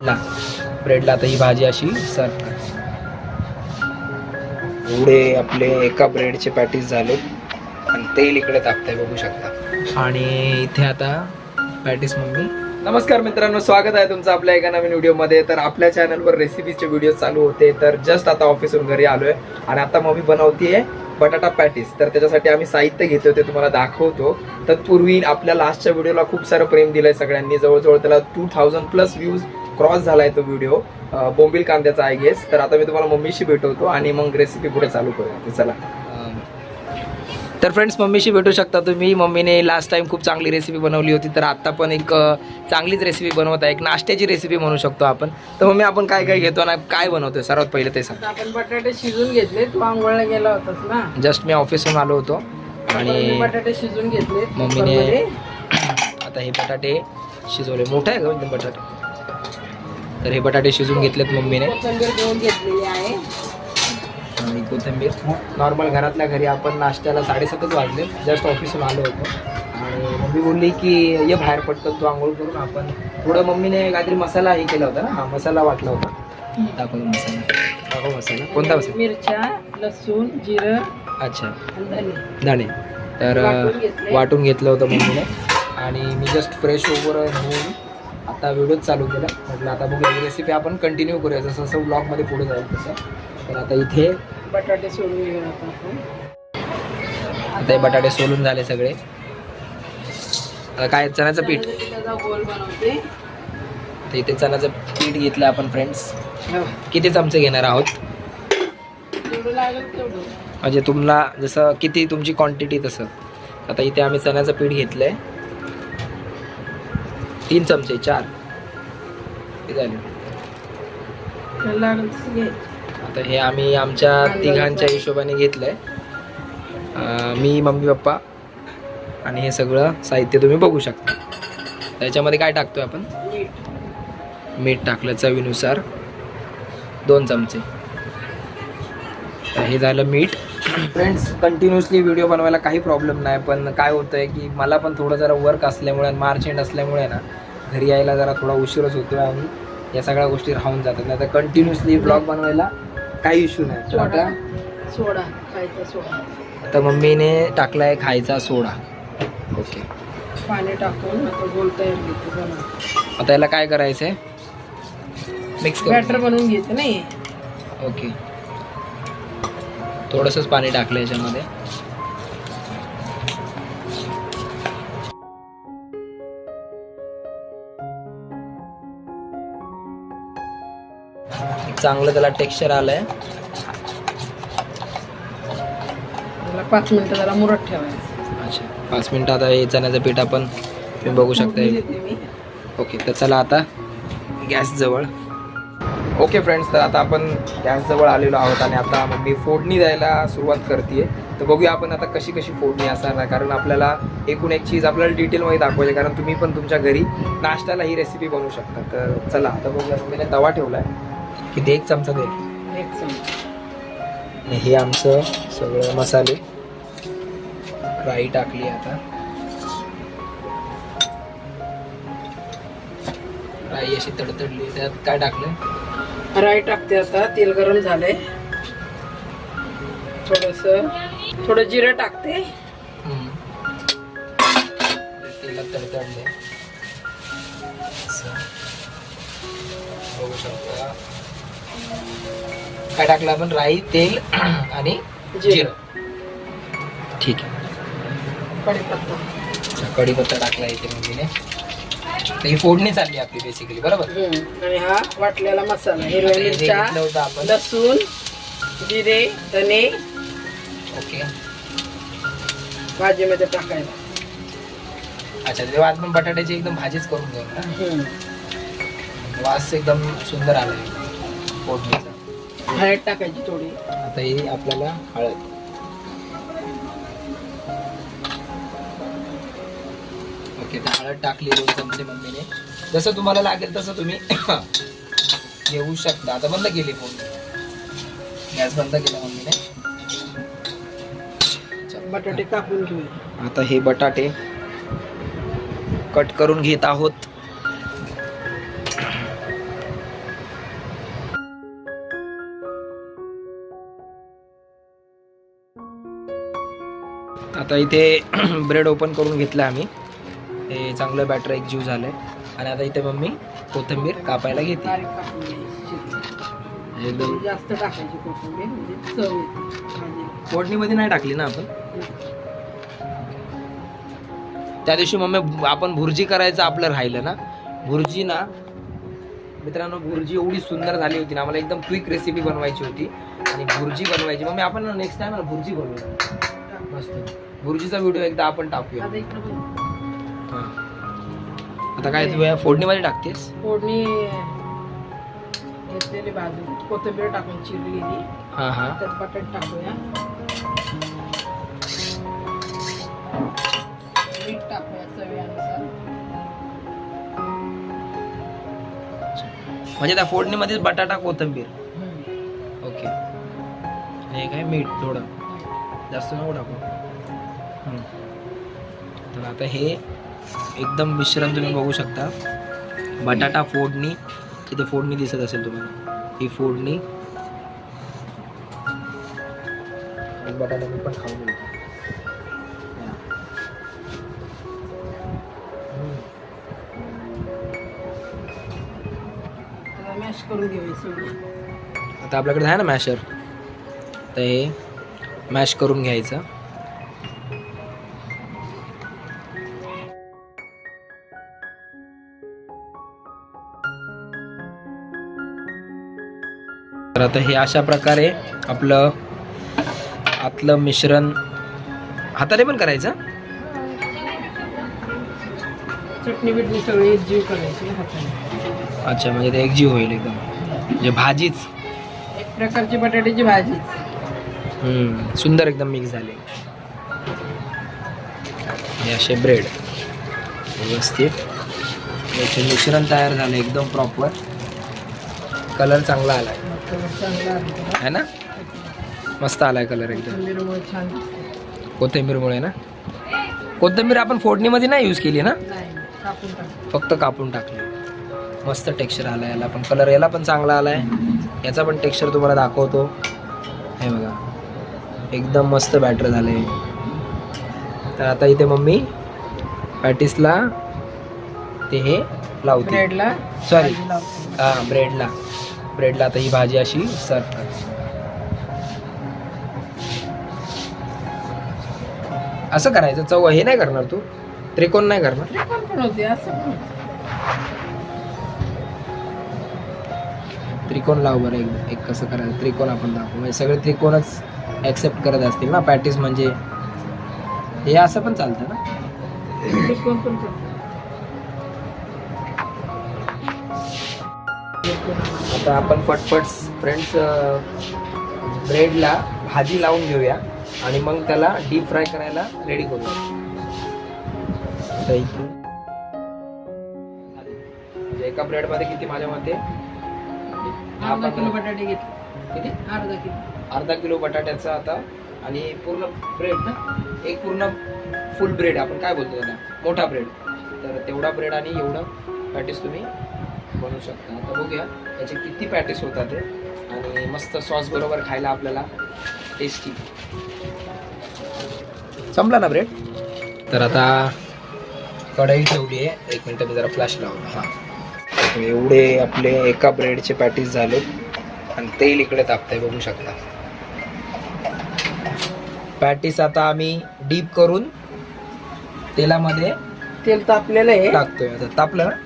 ला ब्रेडला आता ही भाजी अशी सर्व कर. एवढे आपले एका ब्रेडचे पॅटीस झाले. आणि तेल इकडे टाकताय बघू शकता. आणि इथे आता पॅटीस मम्मी. नमस्कार मित्रांनो स्वागत आहे तुमचं आपल्या एका नवीन व्हिडिओमध्ये तर आपल्या चॅनलवर रेसिपीचे व्हिडिओ चालू होते तर जस्ट आता ऑफिसहून घरी आलोय. आणि आता मम्मी बनवतीये बटाटा पॅटीस तर त्याच्यासाठी आम्ही साहित्य घेतले होते तुम्हाला दाखवतो. तत्पूर्वी आपल्या लास्टच्या व्हिडिओला खूप सारं प्रेम दिलंय सगळ्यांनी. जवळजवळ त्याला two thousand plus views cross झालाय तो व्हिडिओ बोंबील कांद्याचा आय गेस तर आता मी तुम्हाला मम्मीशी भेटवतो आणि मग रेसिपी पुढे चालू करूया. चला. तर फ्रेंड्स मम्मीशी भेटू शकता तुम्ही. मम्मीने लास्ट टाइम खूप चांगली रेसिपी बनवली होती. तर आता पण एक चांगलीच रेसिपी बनवत आहे. एक नाश्त्याची रेसिपी म्हणू शकतो आपण. तर मम्मी आपण काय काय घेतो आणि काय बनवतोय? सर्वात पहिले ते सांग. आपण बटाटे शिजून घेतले. तू आंघोळला गेला होतास ना. जस्ट मी ऑफिसहून आलो होतो. आणि बटाटे शिजून घेतले मम्मीने. आता हे बटाटे शिजवले. मोठे आहे का एकदम बटाटे. तर हे बटाटे शिजून घेतलेत मम्मीने. कोथिंबीर घेतलेली आहे. आणि कोथिंबीर. नॉर्मल घरातल्या घरी आपण नाश्त्याला साडेसातच वाजले. जस्ट ऑफिसहून आलो होतो. आणि मम्मी बोलली की ये बाहेर पटकन तू आंघोळ करून आपण थोडं मम्मीने काहीतरी मसाला हे केला होता ना हा मसाला वाटला होता. दाखव मसाला. दाखव मसाला. कोणता मसाला? मिरच्या लसूण जिरं अच्छा. धणे तर वाटून घेतले. वाटून घेतलं होतं मम्मीने. आणि मी जस्ट फ्रेश वगैरे होऊन आता व्हिडिओच चालू केला. म्हटलं आता बघूया ही रेसिपी आपण कंटिन्यू करूया. जसं जसं ब्लॉगमध्ये पुढे जाईल तसं. तर आता इथे बटाटे घेऊया आता हे बटाटे सोलून झाले सगळे. आता काय चण्याचं पीठ? तर इथे चण्याचं पीठ घेतलं आपण फ्रेंड्स हो. किती चमचे घेणार आहोत? म्हणजे तुम्हाला जसं किती तुमची क्वांटिटी तसं. आता इथे आम्ही चण्याचं पीठ घेतलं आहे तीन चमचे चार. किती झाले. आता हे आम्ही आमच्या तिघांच्या हिशोबाने घेतलंय. अं, मी मम्मी पप्पा आणि हे सगळं साहित्य तुम्ही बघू शकता. त्याच्यामध्ये काय टाकतोय आपण? मीठ मीठ टाकलं चवीनुसार. दोन चमचे. तर हे झालं मीठ. फ्रेंड्स कंटिन्युअसली व्हिडिओ बनवायला काही प्रॉब्लेम नाही पण काय होतं आहे की मला पण थोडं जरा वर्क असल्यामुळे आणि मार्च एंड असल्यामुळे ना घरी यायला जरा थोडा उशीरच होतो आणि या सगळ्या गोष्टी राहून जातात. नाही तर कंटिन्युअसली ब्लॉग बनवायला काही इश्यू नाही. तर आता सोडा खायचा सोडा. आता मम्मीने टाकलाय खायचा सोडा. ओके पाणी टाकून आता बनव. आता याला काय करायचं आहे मिक्स बॅटर बनवून घेते नाही. ओके थोडंसंच पाणी टाकलं याच्यामध्ये. चांगलं त्याला टेक्स्चर आलंय. त्याला पाच मिनिटं मुरत ठेवायचं. अच्छा पाच मिनिटं आता हे चण्याचं पीठ आपण तुम्ही बघू शकता ओके तर चला आता गॅस जवळ. ओके फ्रेंड्स तर आता आपण गॅस जवळ आलेलो आहोत आणि आता मम्मी फोडणी द्यायला सुरुवात करते तर बघूया आपण आता कशी कशी फोडणी असणार आहे कारण आपल्याला एकूण एक चीज आपल्याला डिटेलमध्ये दाखवायची कारण तुम्ही पण तुमच्या घरी नाश्त्याला ही रेसिपी बनवू शकता. तर चला आता बघूया मम्मीने तवा ठेवला आहे किती एक चमचा देईल एक चमच. हे आमचं सगळं मसाले. राई टाकली आता. राई अशी तडतडली. त्यात काय टाकलं राई टाकते आता तेल गरम झालंय. थोडस थोडं जिरं टाकते. बघू शकता काय टाकलं आपण? राई तेल आणि जिरं. ठीक आहे. कढीपत्ता. कढीपत्ता टाकला इथे मम्मीने तर ही फोडणी चालली आपली बेसिकली बरोबर? हम्म. आणि हा वाटलेला मसाला हिरव्या हे जे मिरच्या घेतलं होतं आपण. लसूण जिरे धने ओके. भाजीमध्ये टाकायला. अच्छा तेव्हा आपण बटाट्याची एकदम भाजीच करून घेऊ ना? हम्म. वास एकदम सुंदर आलाय. फोडणीचा. हळद टाकायची थोडी. आता ही आपल्याला हळद. ओके तर हळद टाकली दोन चमचे मम्मीने. जसं तुम्हाला लागेल तसं तुम्ही घेऊ शकता. आता बंद केली फोन गॅस बंद केला मम्मीने. बटाटे कापून घेऊ. आता हे बटाटे कट करून घेत आहोत. आता इथे ब्रेड ओपन करून घेतला आम्ही. हे चांगलं बॅटर एक जीव झालं आणि आता इथे मम्मी कोथिंबीर कापायला घेते. एकदम. जास्त टाकायची कोथिंबीर म्हणजे चव येते फोडणीमध्ये नाही टाकली ना आपण? त्या दिवशी मम्मी आपण भुर्जी करायचं आपलं राहिलं ना. भुर्जी ना मित्रांनो भुर्जी एवढी सुंदर झाली होती ना. आम्हाला एकदम क्विक रेसिपी बनवायची होती. आणि भुर्जी बनवायची. मम्मी आपण नेक्स्ट टाइम भुर्जी बनवूया मस्त. भुर्जीचा व्हिडिओ एकदा आपण टाकूया. आता बघ. हा. आता काय तू या फोडणीमध्ये टाकतेस? फोडणी घेतलेली भाजून. कोथिंबीर टाकून चिरलेली. हा हा. त्यात बटाट टाकूया. मीठ टाकूया चवीनुसार. म्हणजे त्या फोडणीमध्येच बटाटा कोथिंबीर? हम्म. ओके. हे काय मीठ थोडं. जास्त नको टाकू. हम्म. तर आता हे एकदम मिश्रण तुम्ही बघू शकता. बटाटा फोडणी इथे फोडणी दिसत असेल तुम्हाला. ही फोडणी. बटाटा मी पण खाऊन घेतो आता आपल्याकडे आहे ना मॅशर तर हे मॅश करून घ्यायचं. तर आता हे अशा प्रकारे आपलं आतलं मिश्रण हाताने पण करायचं? चटणी बिटणी सगळी जीव करायची हाताने. अच्छा म्हणजे ते एकजीव होईल एकदम. म्हणजे भाजीच. एक प्रकारची बटाट्याची भाजी. हम्म, सुंदर एकदम मिक्स झाले. हे असे ब्रेड व्यवस्थित. मिश्रण तयार झालं एकदम प्रॉपर कलर चांगला चांगला आहे. है ना? मस्त आलाय कलर एकदम. कोथिंबीरमुळे ना? कोथिंबीर आपण फोडणीमध्ये नाही यूज केली ना? फक्त कापून टाकली. मस्त टेक्स्चर आलाय याला पण. कलर याला पण चांगला आलाय. याचा पण टेक्स्चर तुम्हाला दाखवतो. हे बघा. एकदम मस्त बॅटर झालंय तर आता इथे मम्मी पॅटिसला ते हे लावते. ब्रेडला लावते. हा ब्रेडला ब्रेडला आता ही भाजी अशी सर्व असं करायचं चव हे नाही करणार तू. त्रिकोण नाही करणार. त्रिकोण लाव बरं एक एक कसं करायचं त्रिकोण आपण दाखवू. म्हणजे सगळे त्रिकोणच ॲक्सेप्ट करत असतील ना पॅटीस म्हणजे. हे असं पण चालतं ना? आता आपण पटपट फ्रेंड्स ब्रेडला भाजी लावून घेऊया आणि मग त्याला डीप फ्राय करायला रेडी करूया. इथून म्हणजे एका ब्रेडमध्ये किती माझ्या मते? अर्धा किलो बटाटे घेतले. किती? अर्धा किलो. अर्धा किलो बटाट्याचा आता आणि पूर्ण ब्रेड ना? एक पूर्ण फुल ब्रेड आपण काय बोलतो त्याला? मोठा ब्रेड तर तेवढा ब्रेड आणि एवढं पॅटीस तुम्ही बनवू शकता. आता बघूया याचे किती पॅटीस होतात ते आणि मस्त सॉस बरोबर खायला आपल्याला टेस्टी संपला ना ब्रेड तर आता कढई ठेवली आहे. एक मिनटं मी जरा फ्लॅश लावला हां. एवढे आपले एका ब्रेडचे पॅटीस झालेत. आणि तेल इकडे तापतंय बघू शकता. पॅटीस आता आम्ही डीप करून तेलामध्ये तेल तापलेलं आहे. टाकतोय. आता तापलं ना?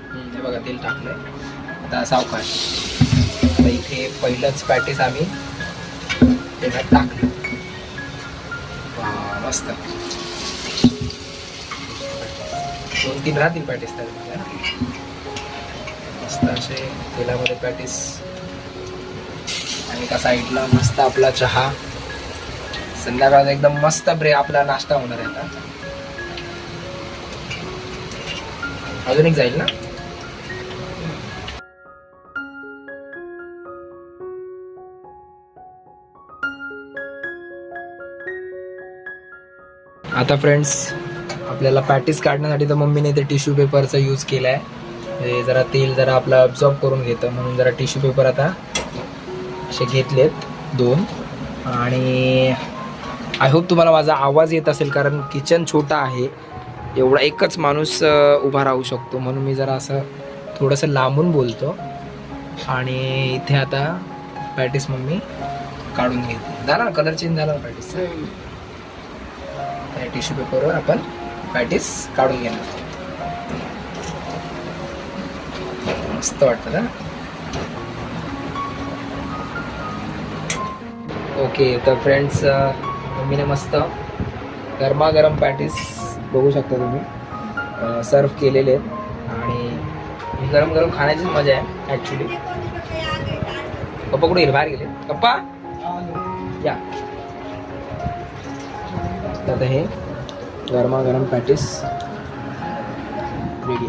बघा तेल टाकलंय. आता सावकाश आता इथे पहिलंच पॅटीस आम्ही तेलात टाकलं मस्त. दोन तीन राहतील पॅटीस तर मस्त असे तेलामध्ये पॅटीस. आणि एका साईडला मस्त आपला चहा. संध्याकाळ एकदम मस्त ब्रे आपला नाश्ता होणार आहे आता. अजून एक जाईल ना? आता फ्रेंड्स आपल्याला पॅटीस काढण्यासाठी तर मम्मीने ते टिश्यू पेपरचा यूज केला आहे हे जरा तेल जरा आपलं अब्झॉर्ब करून घेतं म्हणून जरा टिश्यू पेपर आता असे घेतलेत दोन. आणि आय होप तुम्हाला माझा आवाज येत असेल कारण किचन छोटा आहे. एवढा एकच माणूस उभा राहू शकतो म्हणून मी जरा असं थोडंसं लांबून बोलतो. आणि इथे आता पॅटीस मम्मी काढून घेते. झाला कलर चेंज झाला पॅटीस पॅटीस टिश्यू पेपरवर आपण पॅटीस काढून घेणार मस्त वाटतं ना? ओके तर फ्रेंड्स मम्मीने मस्त गरमागरम पॅटीस बघू शकता तुम्ही. सर्व केलेले आहेत. आणि गरम गरम खाण्याचीच मजा आहे ॲक्च्युली पप्पा कुठे गेले? बाहेर गेले? पप्पा? या. आता हे. गरमागरम पॅटीस. रेडी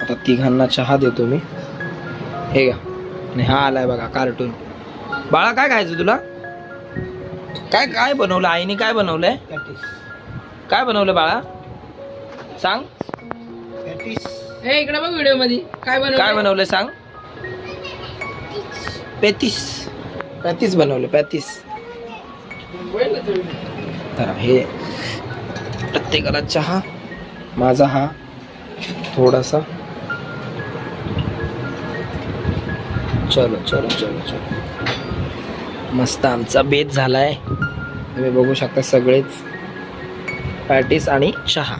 आता तिघांना चहा देतो मी. हे घ्या. आणि हा आलाय बघा कार्टून बाळा काय खायचं तुला? काय काय बनवलं? आईने काय बनवलंय? काय बनवलं बाळा? सांग. हे इकडे बघ व्हिडिओमध्ये काय बनवलं काय बनवलंय सांग. पॅतीस. पॅतीस बनवलं पॅतीस. तर हे प्रत्येकाला चहा माझा हा थोडासा. चलो चलो चलो चलो. मस्त आमचा बेत झालाय. तुम्ही बघू शकता सगळेच पॅटीस आणि चहा.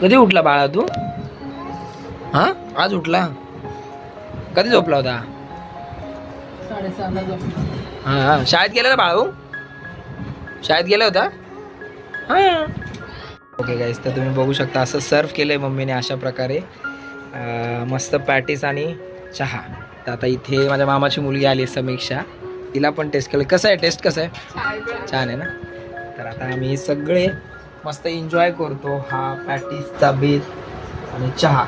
कधी उठला बाळा तू? हा? आज उठला? कधी झोपला होता? साडेसहाला हां हा. शाळेत गेला ना बाळू? शाळेत गेला होता? हा. ओके गाईज तर तुम्ही बघू शकता असं सर्व केलंय मम्मीने अशा प्रकारे. मस्त पॅटीस आणि चहा. तर आता इथे माझ्या मामाची मुलगी आली समीक्षा. तिला पण टेस्ट केलं कसं आहे? टेस्ट कसं आहे? छान आहे ना? तर आता आम्ही सगळे मस्त एन्जॉय करतो हा पॅटीसचा बेत आणि चहा.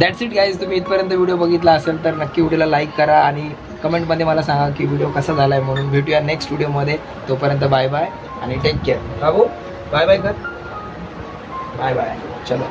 दॅट्स इट गाईज तुम्ही इथपर्यंत व्हिडिओ बघितला असेल तर नक्की व्हिडिओला लाईक करा आणि कमेंटमध्ये मला सांगा की व्हिडिओ कसा झाला आहे म्हणून. भेटूया नेक्स्ट व्हिडिओमध्ये तोपर्यंत बाय बाय आणि टेक केअर बाबू बाय बाय कर. बाय बाय चलो.